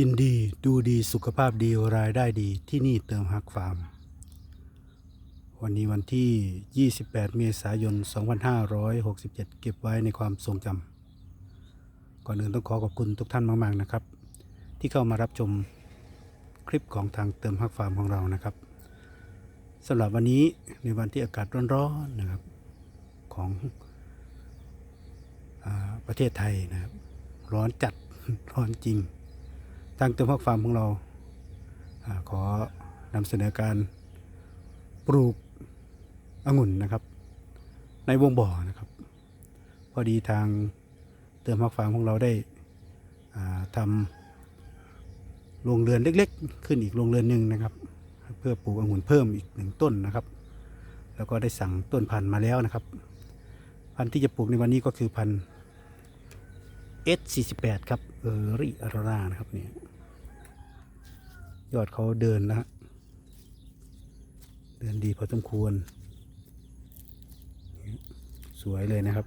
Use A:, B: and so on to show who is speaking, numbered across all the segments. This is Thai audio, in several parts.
A: กินดีดูดีสุขภาพดีรายได้ดีที่นี่เติมฮักฟาร์ม วันนี้วันที่ 28 เมษายน 2567 เก็บไว้ในความทรงจำก่อนอื่นต้องขอขอบคุณทุกท่านมาก ๆ นะครับ ที่เข้ามารับชมคลิปของทางเติมฮักฟาร์มของเรานะครับสำหรับวันนี้ในวันที่อากาศร้อนๆนะครับของอประเทศไทยนะครับ ร้อนจัดร้อนจริง ทางเติมพักฟาร์มของเราอขอนำเสนอการปลูกองุ่นนะครับ ในวงบ่อนะครับ พอดีทางเติมพักฟาร์มของเราได้ทำโรงเรือนเล็ก ๆ ขึ้นอีกโรงเรือนหนึ่งนะครับ เพื่อปลูกองุ่นเพิ่มอีกหนึ่งต้นนะครับ แล้วก็ได้สั่งต้นพันธุ์มาแล้วนะครับ พันธุ์ที่จะปลูกในวันนี้ก็คือพันธุ์ S48 ครับเออริอารานะครับเนี่ย ยอดเขาเดินนะฮะเดินดีพอสมควร สวยเลยนะครับ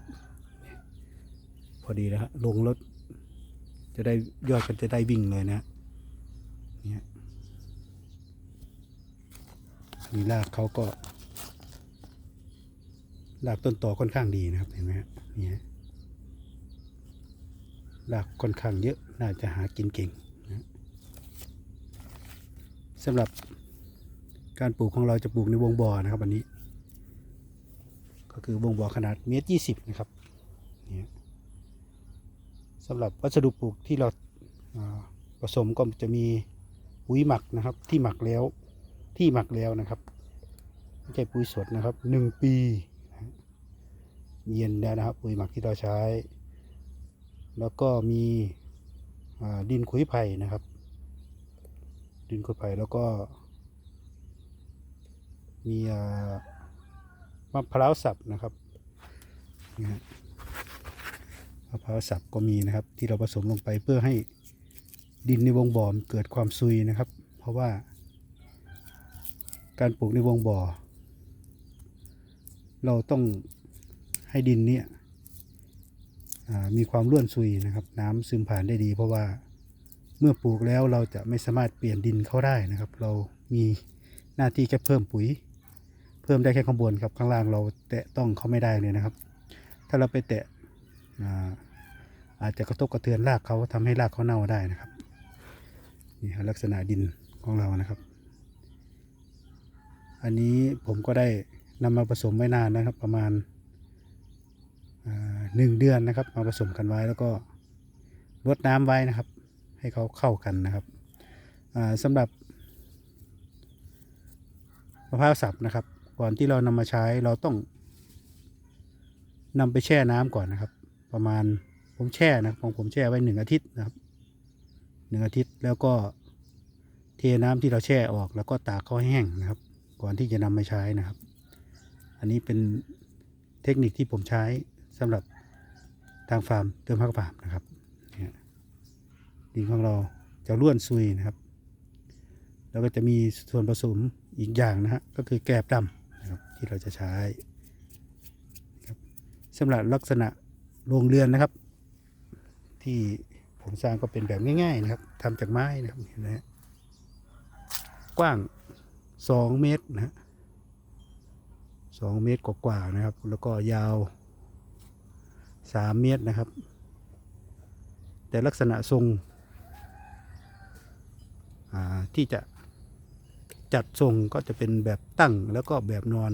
A: พอดีแล้วลงรถจะได้ยอดกันจะได้วิ่งเลยนะฮะเนี่ยนี่รากเขาก็รากต้นต่อค่อนข้างดีนะครับเห็นไหมฮะเนี่ยรากค่อนข้างเยอะน่าจะหากินเก่ง สำหรับการปลูกของเราจะปลูกในวงบ่อนะครับวันนี้ ก็คือวงบ่อขนาดเมตรยี่สิบนะครับนี่สำหรับวัสดุปลูกที่เราผสมก็จะมีปุ๋ยหมักนะครับ ที่หมักแล้วที่หมักแล้วนะครับไม่ใช่ปุ๋ยสดนะครับหนึ่งปี เย็นแล้วนะครับ ปุ๋ยหมักที่เราใช้ แล้วก็มีดินขุยไผ่นะครับ ดินขุยไผ่แล้วก็ มีมะพร้าวสับนะครับนี่ฮะมะพร้าวสับก็มีนะครับ ที่เราผสมลงไปเพื่อให้ดินในวงบ่อเกิดความซุยนะครับ เพราะว่า การปลูกในวงบ่อ เราต้องให้ดินเนี่ยมีความร่วนซุยนะครับ น้ำซึมผ่านได้ดีเพราะว่า เมื่อปลูกแล้วเราจะไม่สามารถเปลี่ยนดินเข้าได้นะครับ เรามีหน้าที่แค่เพิ่มปุ๋ย เพิ่มได้แค่ข้างบนครับข้างล่างเราแตะต้องเขาไม่ได้เลยนะครับ ถ้าเราไปแตะอาอาจจะกระทบกระเทือนรากเขาทำให้รากเขาเน่าได้นะครับนี่ครับลักษณะดินของเรานะครับ อันนี้ผมก็ได้นำมาผสมไว้นานนะครับ ประมาณหนึ่งเดือนนะครับ มาผสมกันไว้แล้วก็รดน้ำไว้นะครับ ให้เขาเข้ากันนะครับสำหรับมะพร้าวสับนะครับ ก่อนที่เรานำมาใช้เราต้องนำไปแช่น้ำก่อนนะครับ ประมาณผมแช่นะของผมแช่ไว้หนึ่งอาทิตย์นะครับหนึ่งอาทิตย์แล้วก็เทน้ำที่เราแช่ออกแล้วก็ตากเขาให้แห้งนะครับ ก่อนที่จะนำมาใช้นะครับ อันนี้เป็นเทคนิคที่ผมใช้สำหรับทางฟาร์มเติมพักฟาร์มนะครับ นของเราจะร่วนซุยนะครับ แล้วก็จะมีส่วนผสมอีกอย่างนะฮะก็คือแกลบดำนะครับที่เราจะใช้สำหรับลักษณะโรงเรือนนะครับ ที่ผมสร้างก็เป็นแบบง่าย ๆ นะครับทำจากไม้นะครับเห็นไหมฮะกว้างสองเมตรนะฮะสองเมตรกว่าๆนะครับ แล้วก็ยาวสามเมตรนะครับ แต่ลักษณะทรง ที่จะจัดทรงก็จะเป็นแบบตั้งแล้วก็แบบนอน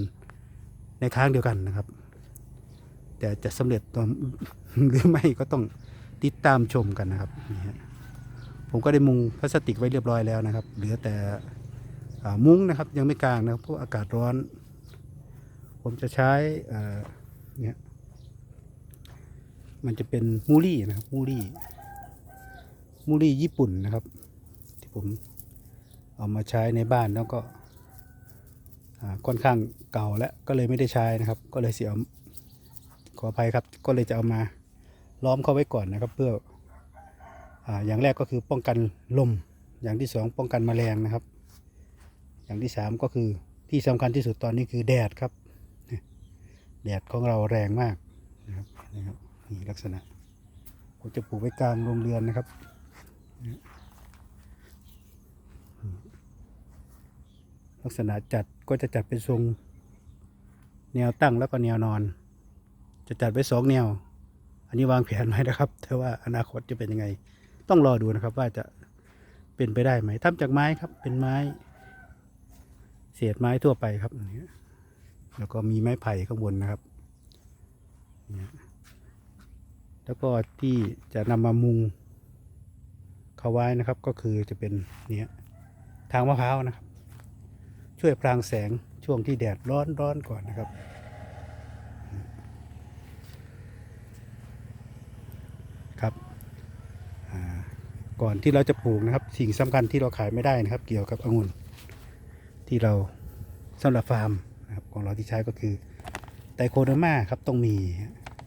A: ในค้างเดียวกันนะครับ แต่จะสำเร็จตอนหรือไม่ก็ต้องติดตามชมกันนะครับนี่ผมก็ได้มุงพลาสติกไว้เรียบร้อยแล้วนะครับ เหลือแต่มุ้งนะครับยังไม่กลางนะครับเพราะอากาศร้อน ผมจะใช้เอ่อเนี่ยมันจะเป็นมูรี่นะครับมูรี่มูรี่ญี่ปุ่นนะครับ ที่ผม เอามาใช้ในบ้านแล้วก็ค่อนข้างเก่าแล้วก็เลยไม่ได้ใช้นะครับ ก็เลยเสียขออภัยครับ ก็เลยจะเอามาล้อมเข้าไว้ก่อนนะครับ เพื่อออย่างแรกก็คือป้องกันลม อย่างที่สองป้องกันแมลงนะครับ อย่างที่สามก็คือที่สำคัญที่สุดตอนนี้คือแดดครับ แดดของเราแรงมากนะครับนะครับนี่ลักษณะผมจะปลูกไว้กลางโรงเรือนนะครับ ลักษณะจัดก็จะจัดเป็นทรงแนวตั้งแล้วก็แนวนอน จะจัดไว้สองแนว อันนี้วางแผนไว้นะครับ แต่ว่าอนาคตจะเป็นยังไง ต้องรอดูนะครับว่าจะเป็นไปได้ไหมทำจากไม้ครับ เป็นไม้ เศษไม้ทั่วไปครับเนี่ยแล้วก็มีไม้ไผ่ข้างบนนะครับเนี่ยแล้วก็ที่จะนำมามุงเขาไว้นะครับ ก็คือจะเป็นเนี่ยทางมะพร้าวนะครับ ช่วยพรางแสงช่วงที่แดดร้อนร้อนก่อนนะครับ ครับก่อนที่เราจะปลูกนะครับ สิ่งสำคัญที่เราขายไม่ได้นะครับ เกี่ยวกับองุ่นที่เราสำหรับฟาร์มนะครับของเราที่ใช้ก็คือไตโคเดอร์มาครับต้องมี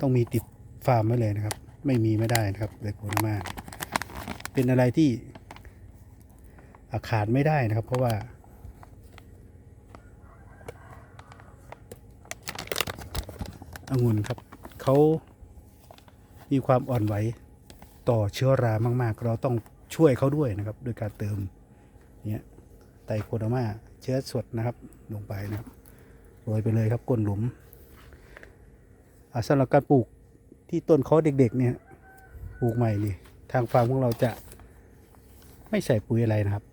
A: ต้องมีติดฟาร์มไว้เลยนะครับ ไม่มีไม่ได้นะครับไตโคเดอร์มาเป็นอะไรที่อาขาดไม่ได้นะครับ เพราะว่า องุ่นครับเขามีความอ่อนไหวต่อเชื้อรามาก ๆ เราต้องช่วยเขาด้วยนะครับ โดยการเติมเนี่ยไตรโคโดมาเชื้อสดนะครับ ลงไปนะครับโรยไปเลยครับก้นหลุมอ่าสำหรับการปลูกที่ต้นเขาเด็ก ๆ เนี่ยปลูกใหม่นี่ทางฟาร์มของเราจะไม่ใส่ปุ๋ยอะไรนะครับ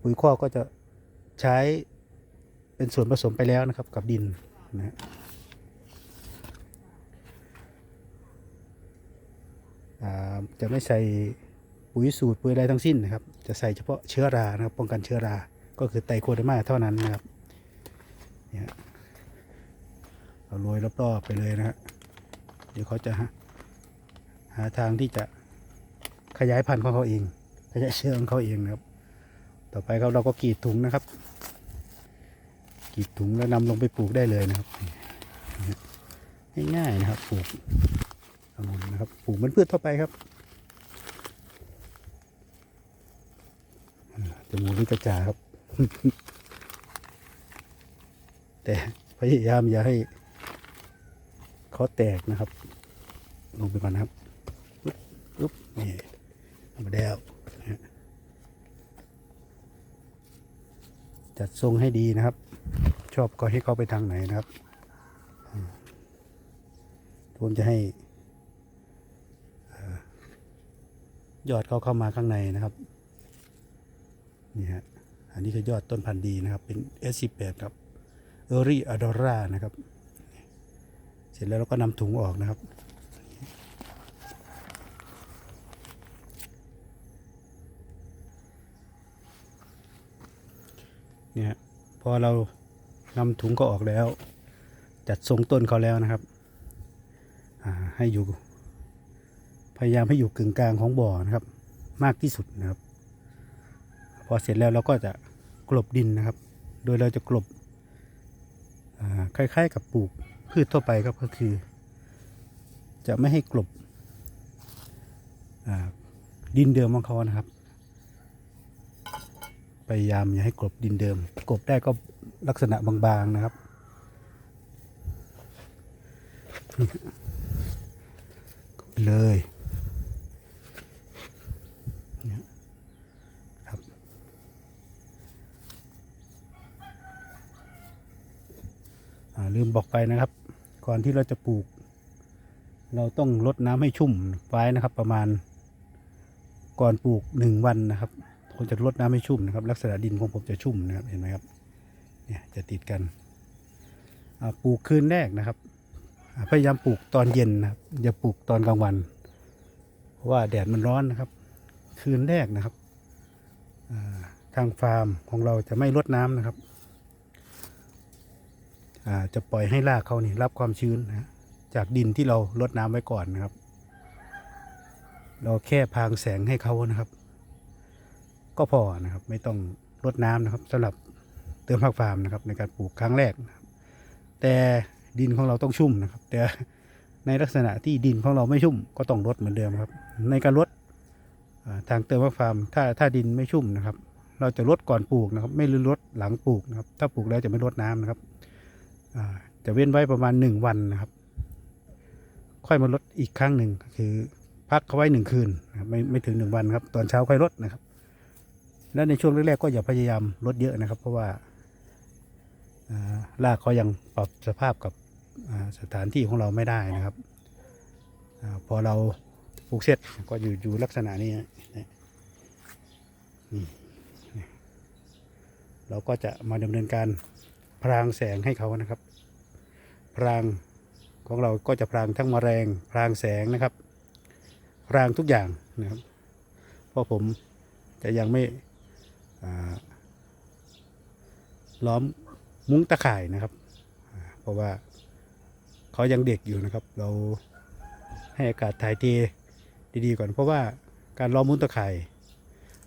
A: ปุ๋ยข้อก็จะใช้เป็นส่วนผสมไปแล้วนะครับกับดิน นะจะไม่ใส่ปุ๋ยสูตรปุ๋ยอะไรทั้งสิ้นนะครับ จะใส่เฉพาะเชื้อรานะครับ ป้องกันเชื้อรา ก็คือไตโคเดมาเท่านั้นนะครับ เนี่ยเราโรยรอบๆไปเลยนะฮะ เดี๋ยวเขาจะหาหาทางที่จะขยายพันธุ์ของเขาเองขยายเชื้อของเขาเองนะครับ ต่อไปครับเราก็กรีดถุงนะครับ กรีดถุงแล้วนำลงไปปลูกได้เลยนะครับง่ายๆนะครับปลูกองุ่นนะครับปลูกเหมือนพืชทั่วไปครับจมูกนี่กระจาครับ แต่พยายามอย่าให้เขาแตกนะครับ ลงไปก่อนนะครับปึ๊บปึ๊บนี่มาแล้วจัดทรงให้ดีนะครับ ชอบก็ให้เขาไปทางไหนนะครับผมจะให้ยอดเขาเข้ามาข้างในนะครับนี่ฮะอันนี้คือยอดต้นพันธุ์ดีนะครับ เป็น S18 ครับเออรี่อดอร่านะครับ เสร็จแล้วเราก็นำถุงออกนะครับเนี่ยพอเรา นำถุงก็ออกแล้ว จัดทรงต้นเขาแล้วนะครับให้อยู่ พยายามให้อยู่กึ่งกลางของบ่อนะครับ มากที่สุดนะครับ พอเสร็จแล้วเราก็จะกลบดินนะครับ โดยเราจะกลบคล้ายๆกับปลูกพืชทั่วไปครับก็คือ จะไม่ให้กลบดินเดิมของเขานะครับ พยายามอย่าให้กลบดินเดิม กลบได้ก็ลักษณะบางๆนะครับกบเลยครับ ลืมบอกไปนะครับ ก่อนที่เราจะปลูก เราต้องรดน้ำให้ชุ่มไว้นะครับ ประมาณก่อนปลูกหนึ่งวันนะครับ ผมจะรดน้ำให้ชุ่มนะครับ ลักษณะดินของผมจะชุ่มนะครับเห็นไหมครับเนี่ยจะติดกันปลูกคืนแรกนะครับ พยายามปลูกตอนเย็นนะครับอย่าปลูกตอนกลางวันเพราะว่าแดดมันร้อนนะครับ คืนแรกนะครับทางฟาร์มของเราจะไม่รดน้ำนะครับจะปล่อยให้รากเขานี่รับความชื้นนะจากดินที่เรารดน้ำไว้ก่อนนะครับ เราแค่พางแสงให้เขานะครับ ก็พอนะครับ ไม่ต้องรดน้ำนะครับสำหรับเติมผักฟาร์มนะครับ ในการปลูกครั้งแรกนะครับแต่ดินของเราต้องชุ่มนะครับ แต่ในลักษณะที่ดินของเราไม่ชุ่มก็ต้องรดเหมือนเดิมครับ ในการรดทางเติมผักฟาร์มถ้าถ้าดินไม่ชุ่มนะครับ เราจะรดก่อนปลูกนะครับ ไม่รดหลังปลูกนะครับ ถ้าปลูกแล้วจะไม่รดน้ำนะครับจะเว้นไว้ประมาณหนึ่งวันนะครับ ค่อยมารดอีกครั้งหนึ่งคือพักเขาไว้หนึ่งคืนไม่ไม่ถึงหนึ่งวันครับ ตอนเช้าค่อยรดนะครับ และในช่วงแรกๆก็อย่าพยายามลดเยอะนะครับ เพราะว่าอ่ากเขายังปรับสภาพกับสถานที่ของเราไม่ได้นะครับอพอเราปลูกเสร็จก็อยู่อยู่ลักษณะนี้นะนี่เราก็จะมาดำเนินการพรางแสงให้เขานะครับ พรางของเราก็จะพรางทั้งมแมลงพรางแสงนะครับ พรางทุกอย่างนะครับ เพราะผมจะยังไม่ ล้อมมุ้งตะข่ายนะครับ เพราะว่าเขายังเด็กอยู่นะครับ เราให้อากาศถ่ายเทดีๆก่อน เพราะว่าการล้อมมุ้งตะข่าย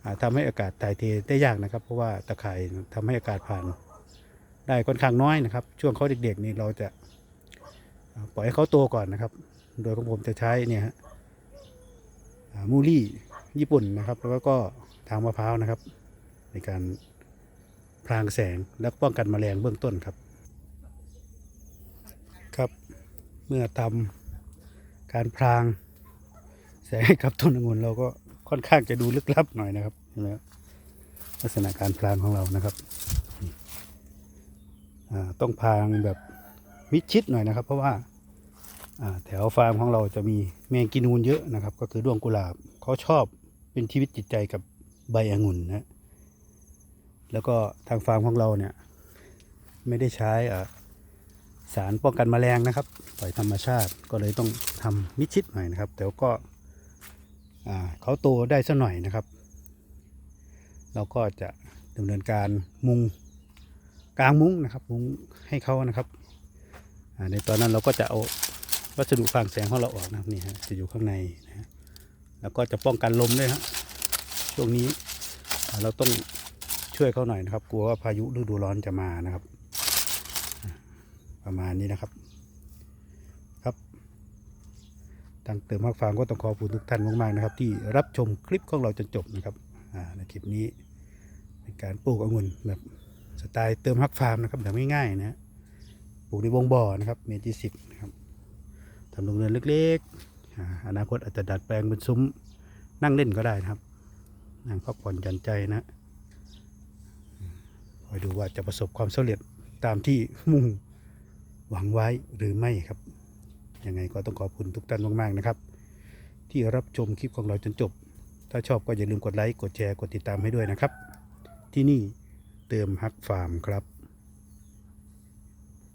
A: อ่าทำให้อากาศถ่ายเทได้ยากนะครับ เพราะว่าตะข่ายทำให้อากาศผ่านได้ค่อนข้างน้อยนะครับ ช่วงเขาเด็กๆนี่เราจะปล่อยให้เขาโตก่อนนะครับ โดยของผมจะใช้เนี่ยมูลี่ญี่ปุ่นนะครับ แล้วก็ทางมะพร้าวนะครับ ในการพรางแสงและป้องกันแมลงเบื้องต้นครับ ครับเมื่อทำการพรางแสงให้กับต้นองุ่นเราก็ค่อนข้างจะดูลึกลับหน่อยนะครับเห็นไหมลักษณะการพรางของเรานะครับต้องพรางแบบมิดชิดหน่อยนะครับ เพราะว่าอ่าแถวฟาร์มของเราจะมีแมงกินูนเยอะนะครับ ก็คือด้วงกุหลาบเขาชอบเป็นชีวิตจิตใจกับใบองุ่นนะ แล้วก็ทางฟาร์มของเราเนี่ย ไม่ได้ใช้สารป้องกันแมลงนะครับ ปล่อยธรรมชาติก็เลยต้องทำมิดชิดหน่อยนะครับ แต่ก็เขาโตได้สักหน่อยนะครับ เราก็จะดำเนินการมุงกลางมุ้งนะครับ มุงให้เขานะครับในตอนนั้นเราก็จะเอาวัสดุฟางแสงของเราออกนะครับนี่ฮะจะอยู่ข้างในนะฮะแล้วก็จะป้องกันลมด้วยฮะช่วงนี้เราต้อง ช่วยเขาหน่อยนะครับ กลัวว่าพายุฤดูร้อนจะมานะครับ ประมาณนี้นะครับ ครับทางเติมฮักฟางก็ต้องขอบคุณทุกท่านมากๆนะครับ ที่รับชมคลิปของเราจนจบนะครับอ่าในคลิปนี้เป็นการปลูกองุ่นแบบสไตล์เติมฮักฟาร์มนะครับแบบง่ายๆนะปลูกในวงบ่อนะครับเมตรยี่สิบนะครับทำโรงเรือนเล็กๆอ่าอนาคตอาจจะดัดแปลงเป็นซุ้มนั่งเล่นก็ได้นะครับ นั่งพักผ่อนหย่อนใจนะ คอยดูว่าจะประสบความสำเร็จตามที่มุ่งหวังไว้หรือไม่ครับ ยังไงก็ต้องขอบคุณทุกท่านมากๆนะครับ ที่รับชมคลิปของเราจนจบ ถ้าชอบก็อย่าลืมกดไลค์ กดแชร์ กดติดตามให้ด้วยนะครับ ที่นี่เติมฮักฟาร์มครับ